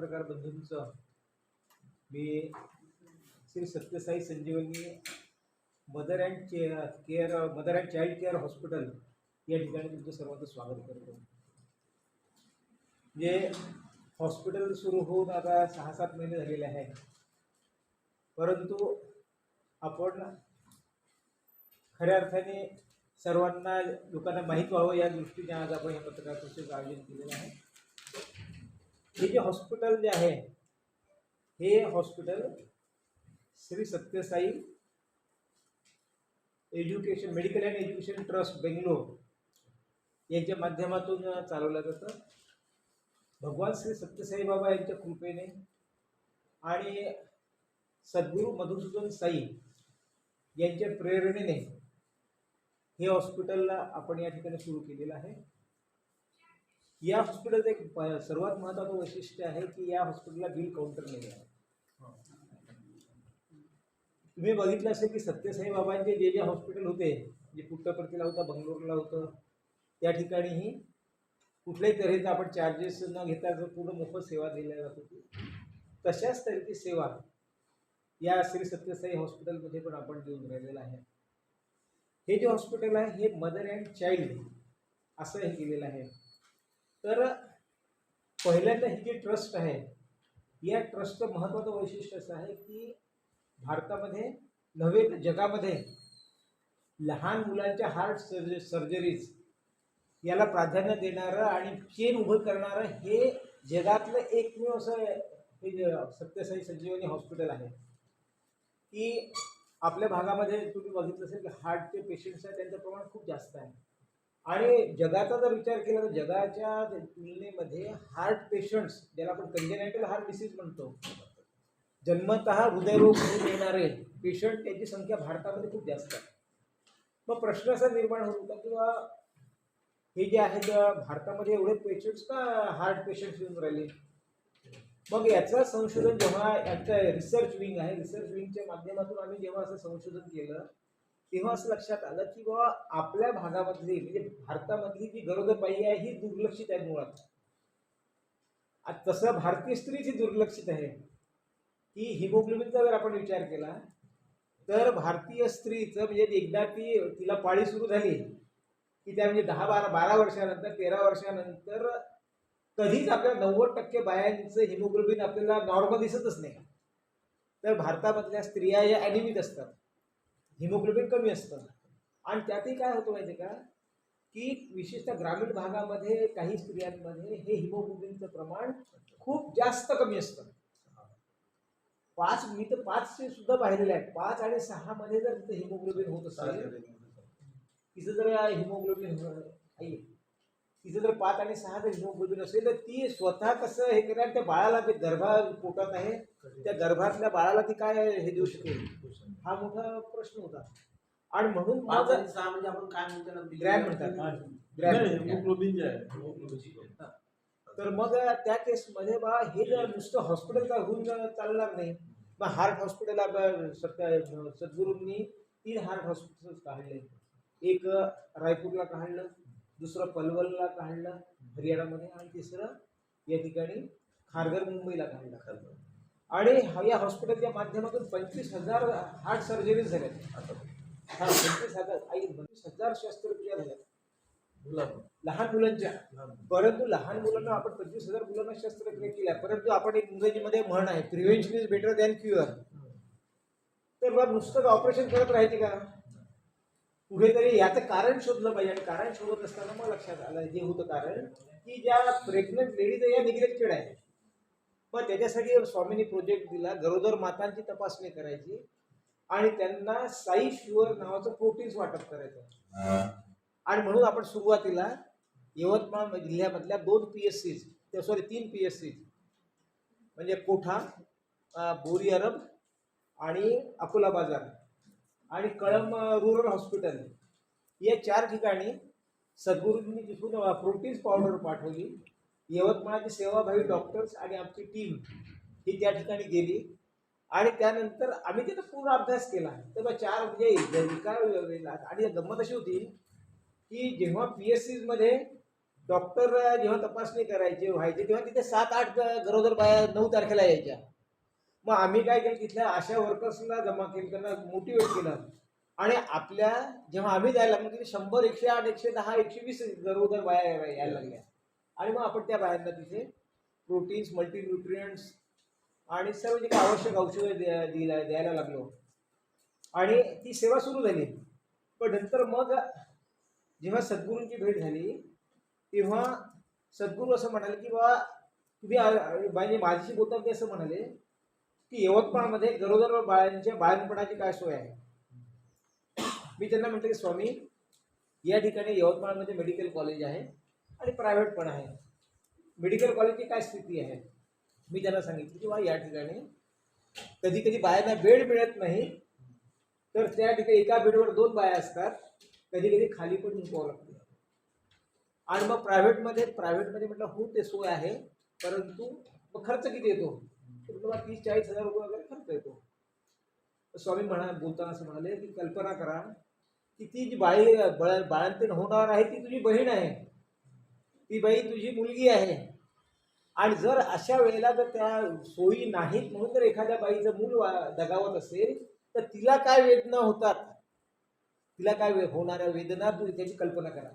पत्रकार बंधूंचं मी Shri Sathya Sai Sanjeevani mother and care mother and child care hospital या ठिकाणी तुमचं सर्वांचं स्वागत करतो. जे हॉस्पिटल सुरू होऊन आता सहा सात महिने झालेले आहेत. परंतु आपण खऱ्या अर्थाने सर्वांना लोकांना माहीत व्हावं या दृष्टीने आज आपण हे पत्रकार आयोजन केलेलं आहे. हे जे हॉस्पिटल जे आहे हे hospital Shri Sathya Sai education medical and education trust Bangalore यांच्या माध्यमातून चालवलं जातं. भगवान श्री सत्यसाई बाबा यांच्या कृपेने आणि सद्गुरू मधुसूदन साई यांच्या प्रेरणेने हे हॉस्पिटलला आपण या ठिकाणी सुरू केलेलं आहे. या हॉस्पिटलचं एक प- सर्वात महत्त्वाचं वैशिष्ट्य आहे की या हॉस्पिटलला बिल काउंटर नाही आहे. तुम्ही बघितलं असेल की सत्यसाई बाबांचे जे जे हॉस्पिटल होते जे पुट्टपर्तीला होतं बंगलोरला होतं त्या ठिकाणीही कुठल्याही तऱ्हेचा आपण चार्जेस न घेता जर पूर्ण मोफत सेवा दिल्या जात होती. तशाच तऱ्हेची सेवा या श्री सत्यसाई हॉस्पिटलमध्ये पण आपण देऊन राहिलेलं आहे. हे जे हॉस्पिटल आहे हे मदर अँड चाइल्ड असं हे केलेलं आहे. तर पहिल्यांदा ही जी ट्रस्ट आहे या ट्रस्टचं महत्त्वाचं वैशिष्ट्य असं आहे की भारतामध्ये नव्हे जगामध्ये लहान मुलांच्या हार्ट सर्ज सर्जरीज याला प्राधान्य देणारं आणि चेन उभं करणारं हे जगातलं एकमेव असं हे सत्यसाई संजीवनी हॉस्पिटल आहे. की आपल्या भागामध्ये तुम्ही बघितलं असेल की हार्टचे पेशंट्स आहेत त्यांचं प्रमाण खूप जास्त आहे. आणि जगाचा जर विचार केला तर जगाच्या तुलनेमध्ये हार्ट पेशंट्स ज्याला आपण कंजेनायटल हार्ट डिसीज म्हणतो जन्मत हृदयरोग होऊन येणारे पेशंट त्यांची संख्या भारतामध्ये खूप जास्त आहे. मग प्रश्न असा निर्माण होत होता किंवा हे जे आहेत भारतामध्ये एवढे पेशंट्स का हार्ट पेशंट्स येऊन राहिले? मग याचं संशोधन जेव्हा याचं रिसर्च विंग आहे रिसर्च विंगच्या माध्यमातून आम्ही जेव्हा असं संशोधन केलं तेव्हा असं लक्षात आलं की बाबा आपल्या भागामधली म्हणजे भारतामधली जी गरोदरबाई आहे ही दुर्लक्षित आहे मुळात. तसं भारतीय स्त्री जी दुर्लक्षित आहे. की हिमोग्लोबिनचा जर आपण विचार केला तर भारतीय स्त्रीचं म्हणजे एकदा ती तिला पाळी सुरू झाली की त्या म्हणजे दहा बारा बारा वर्षानंतर तेरा वर्षानंतर कधीच आपल्या नव्वद टक्के बायांचं हिमोग्लोबिन आपल्याला नॉर्मल दिसतच नाही. तर भारतामधल्या स्त्रिया या ॲनिमिक असतात. हिमोग्लोबिन कमी असतं. आणि त्यातही काय होतं माहिती का? की विशेषतः ग्रामीण भागामध्ये काही स्त्रियांमध्ये हे हिमोग्लोबिनचं प्रमाण खूप जास्त कमी असतं. पाच मी तर पाचशे सुद्धा पाहिलेले आहेत. पाच आणि सहा मध्ये जर तिथं हिमोग्लोबिन होत असेल तिचं जर हिमोग्लोबिन तिचं जर पाच आणि सहा जर हिमोग्लोबिन असेल तर ती स्वतः कसं हे करणार? त्या बाळाला ते गर्भा पोटात आहे त्या गर्भातल्या बाळाला ती काय हे देऊ शकेल? हा मोठा प्रश्न होता. आणि म्हणून माझं सहा म्हणजे आपण काय म्हणतो ना? ग्रॅम म्हणतात. ग्रॅम हिमोग्लोबिन जे आहे तर मग त्या केसमध्ये बा हे जर नुसतं हॉस्पिटल होऊन चालणार नाही मग हार्ट हॉस्पिटल सत्य सद्गुरूंनी तीन हार्ट हॉस्पिटल्स काढले. एक रायपूरला काढलं. दुसरं पलवलला काढलं हरियाणामध्ये आणि तिसरं या ठिकाणी खारघर मुंबईला काढलं. आणि हा- या हॉस्पिटलच्या माध्यमातून पंचवीस हजार हार्ट सर्जरीज झाल्यात. हा पंचवीस हजार आई पंचवीस हजार शस्त्रक्रिया झाल्या लहान मुलांच्या. परंतु लहान मुलांना आपण पंचवीस हजार मुलांना शस्त्रक्रिया केल्या. परंतु आपण एक इंग्रजीमध्ये म्हण आहे prevention is better than cure तर बा नुसतं ऑपरेशन करत राहायचे का? कुठेतरी याचं कारण शोधलं पाहिजे. आणि कारण शोधत असताना मग लक्षात आलं जे होतं कारण की ज्या प्रेग्नंट लेडीज या निग्लेक्टेड आहे. मग त्याच्यासाठी स्वामींनी प्रोजेक्ट दिला. गरोदर मातांची तपासणी करायची. आणि त्यांना साई शुअर नावाचं प्रोटीन्स वाटप करायचं. आणि म्हणून आपण सुरुवातीला यवतमाळ जिल्ह्यामधल्या दोन पी एस सीज सॉरी तीन पी एस सीज म्हणजे कोठा बोरी अरब आणि अकोला बाजार. आणि कळम रुरल हॉस्पिटल या चार ठिकाणी सद्गुरूंनी तिथून प्रोटीन्स पावडर पाठवली. यवतमाळचे सेवाभावी डॉक्टर्स आणि आमची टीम ही त्या ठिकाणी गेली. आणि त्यानंतर आम्ही तिथं पूर्ण अभ्यास केला. तर मग चार म्हणजे काय आणि गंमत अशी होती की जेव्हा पी एस सीमध्ये डॉक्टर जेव्हा तपासणी करायचे व्हायचे तेव्हा तिथे सात आठ गरोदर बाया नऊ तारखेला यायच्या. मग आम्ही काय केलं तिथल्या आशा वर्कर्सला जमा केलं त्यांना मोटिवेट केलं. आणि आपल्या जेव्हा आम्ही जायला लागलो तिथे शंभर एकशे आठ एकशे दहा एकशे वीस गरोदर बाया यायला यायला लागल्या. आणि मग आपण त्या बायांना तिथे प्रोटीन्स मल्टीन्यूट्रियंट्स आणि सर्व जे काही आवश्यक औषधं द्या दिला द्यायला लागलो. आणि ती सेवा सुरू झाली. पण नंतर मग जेव्हा सद्गुरूंची भेट झाली तेव्हा सद्गुरू असं म्हणाले की बा तुम्ही म्हणजे माझ्याशी बोलता ते असं म्हणाले की यवतमाळमध्ये गरोदर बाळांच्या बाळणपणाची काय सोय आहे? मी त्यांना म्हटलं की स्वामी या ठिकाणी यवतमाळमध्ये मेडिकल कॉलेज आहे आणि प्रायव्हेट पण आहे. मेडिकल कॉलेजची काय स्थिती आहे? मी त्यांना सांगितलं की बा या ठिकाणी कधी कधी बायांना बेड मिळत नाही तर त्या ठिकाणी एका बेडवर दोन बाया असतात कधी कधी खाली पण झुंकावं लागतं आणि मग प्रायव्हेटमध्ये प्रायव्हेटमध्ये म्हटलं हो ते सोय आहे परंतु मग खर्च किती येतो? तर तुम्हाला तीस चाळीस हजार रुपये वगैरे खर्च येतो. तर स्वामी म्हणा बोलताना असं म्हणाले की कल्पना करा की ती जी बाळी बळ बाळंतीण होणार आहे ती तुझी बहीण आहे. ती बाई तुझी मुलगी आहे. आणि जर अशा वेळेला जर त्या सोयी नाहीत म्हणून जर एखाद्या बाईचं मूल वा- दगावत असेल तर तिला काय वेदना होतात? तिला काय वे- होणाऱ्या वेदना तू त्याची कल्पना करा.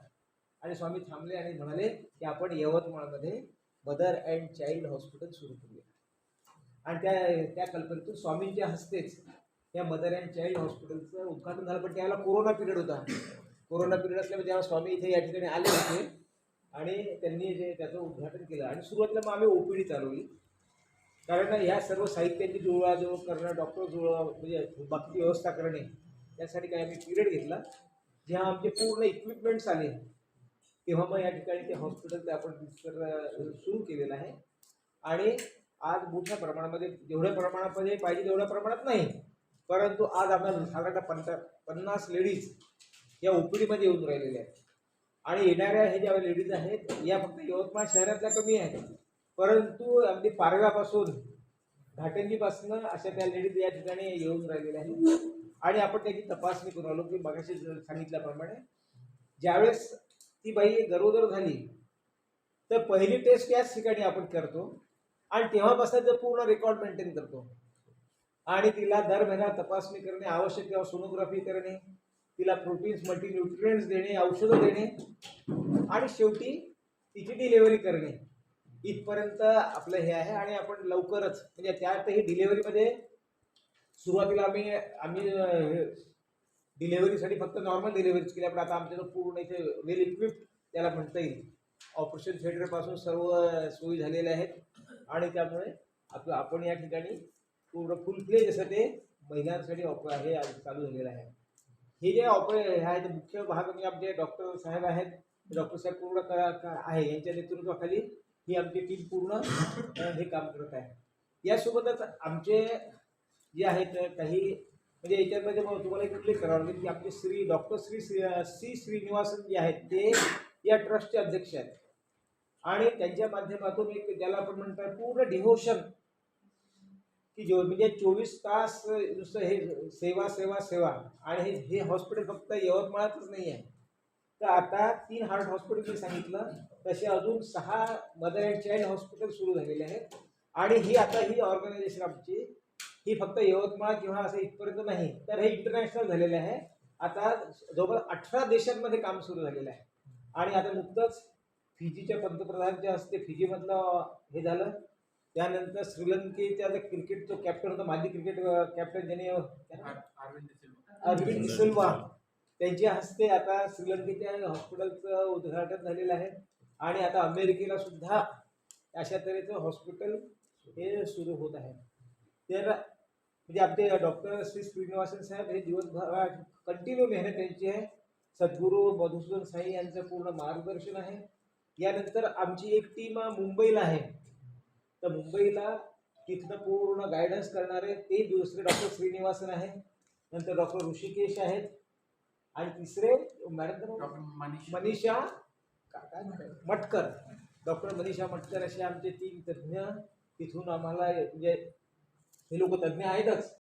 आणि स्वामी थांबले आणि म्हणाले की आपण यवतमाळमध्ये मदर अँड चाइल्ड हॉस्पिटल सुरू करू. आणि त्या त्या कल्पनेतून स्वामींच्या हस्तेच त्या मदर अँड चाइल्ड हॉस्पिटलचं उद्घाटन झालं. पण त्यावेळेला कोरोना पिरियड होता. कोरोना पिरियड असल्यामुळे जेव्हा स्वामी इथे या ठिकाणी आले होते. आणि त्यांनी जे त्याचं उद्घाटन केलं. आणि सुरुवातीला मग आम्ही ओपीडी चालवली. कारण ह्या सर्व साहित्याची जुळवाजुळव करणं डॉक्टर जुळवा म्हणजे बाकी व्यवस्था करणे यासाठी काही आम्ही पिरियड घेतला. जेव्हा आमचे पूर्ण इक्विपमेंट्स आले तेव्हा मग या ठिकाणी ते हॉस्पिटल ते आपण सुरू केलेलं आहे. आणि आज मोठ्या प्रमाणामध्ये जेवढ्या प्रमाणामध्ये पाहिजे तेवढ्या प्रमाणात नाही. परंतु आज आपल्याला साधारण पंचा पन्नास लेडीज या ओपीडीमध्ये येऊन राहिलेल्या आहेत. आणि येणाऱ्या हे ज्या लेडीज आहेत या फक्त यवतमाळ शहरातल्या कमी आहेत. परंतु अगदी पारव्यापासून घाटंजीपासून अशा त्या लेडीज या ठिकाणी येऊन राहिलेल्या आहेत. आणि आपण त्याची तपासणी करून आलो की मगाशी सांगितल्याप्रमाणे ज्यावेळेस ती बाई गरोदर झाली तर पहिली टेस्ट याच ठिकाणी आपण करतो. आणि तेव्हापासून ते पूर्ण रेकॉर्ड मेंटेन करतो. आणि तिला दर महिना तपासणी करणे आवश्यक किंवा सोनोग्राफी करणे तिला प्रोटीन्स मल्टीन्यूट्रियंट्स देणे औषधं देणे आणि शेवटी तिची डिलेवरी करणे. इथपर्यंत आपलं हे आहे आणि आपण लवकरच म्हणजे त्यातही डिलेवरीमध्ये सुरुवातीला आम्ही आम्ही डिलेवरीसाठी फक्त नॉर्मल डिलेवरीच केली पण आता आमच्याकडं पूर्ण इथे वेल इक्विप्ड त्याला म्हणता येईल. ऑपरेशन थिएटरपासून सर्व सोयी झालेल्या आहेत. आणि त्यामुळे आपलं आपण या ठिकाणी पूर्ण फुल प्ले जसं ते महिलांसाठी ऑप हे आज चालू झालेलं आहे. हे जे ऑपरे आहेत ते मुख्य भाग म्हणजे आमचे डॉक्टर साहेब आहेत डॉक्टर साहेब पूर्ण करा आहे यांच्या नेतृत्वाखाली ही आमची टीम पूर्ण हे काम करत आहे. यासोबतच आमचे जे आहेत काही म्हणजे याच्यामध्ये मग तुम्हाला एक क्लिक करावं लागेल की आपले श्री डॉक्टर श्री श्री- सी श्रीनिवासन जे आहेत ते या ट्रस्टचे अध्यक्ष आहेत. आणि त्यांच्या माध्यमातून एक ज्याला आपण म्हणतात पूर्ण डिव्होशन की जो म्हणजे चोवीस तास नुसतं हे सेवा सेवा सेवा. आणि हे हे हॉस्पिटल फक्त यवतमाळातच नाही आहे. तर आता तीन हार्ट हॉस्पिटल मी सांगितलं. तसे अजून सहा मदर अँड चाइल्ड हॉस्पिटल सुरू झालेले आहेत. आणि ही आता ही ऑर्गनायझेशन आमची ही फक्त यवतमाळ किंवा असं इथपर्यंत नाही तर हे इंटरनॅशनल झालेलं आहे. आता जवळपास अठरा देशांमध्ये काम सुरू झालेलं आहे. आणि आता नुकतंच फिजीच्या पंतप्रधानांच्या हस्ते फिजीमधलं हे झालं. त्यानंतर श्रीलंकेच्या क्रिकेट जो कॅप्टन होता माजी क्रिकेट कॅप्टन ज्याने अरविंद सिल्वा. त्यांच्या हस्ते आता श्रीलंकेच्या हॉस्पिटलचं उद्घाटन झालेलं आहे. आणि आता अमेरिकेला सुद्धा अशा तऱ्हेचं हॉस्पिटल हे सुरू होत आहे. तर म्हणजे आपले डॉक्टर श्री श्रीनिवासन साहेब हे दिवसभर कंटिन्यू मेहनत त्यांची आहे. सद्गुरू मधुसूदन साई यांचं पूर्ण मार्गदर्शन आहे. यानंतर आमची एक टीम मुंबईला आहे. तर मुंबईला तिथनं पूर्ण गायडन्स करणारे ते दुसरे डॉक्टर श्रीनिवासन आहे. नंतर डॉक्टर ऋषिकेश आहेत. आणि तिसरे मॅडम मनीषा? मटकर. डॉक्टर मनीषा मटकर असे आमचे तीन तज्ज्ञ तिथून आम्हाला म्हणजे हे लोक तज्ज्ञ आहेतच.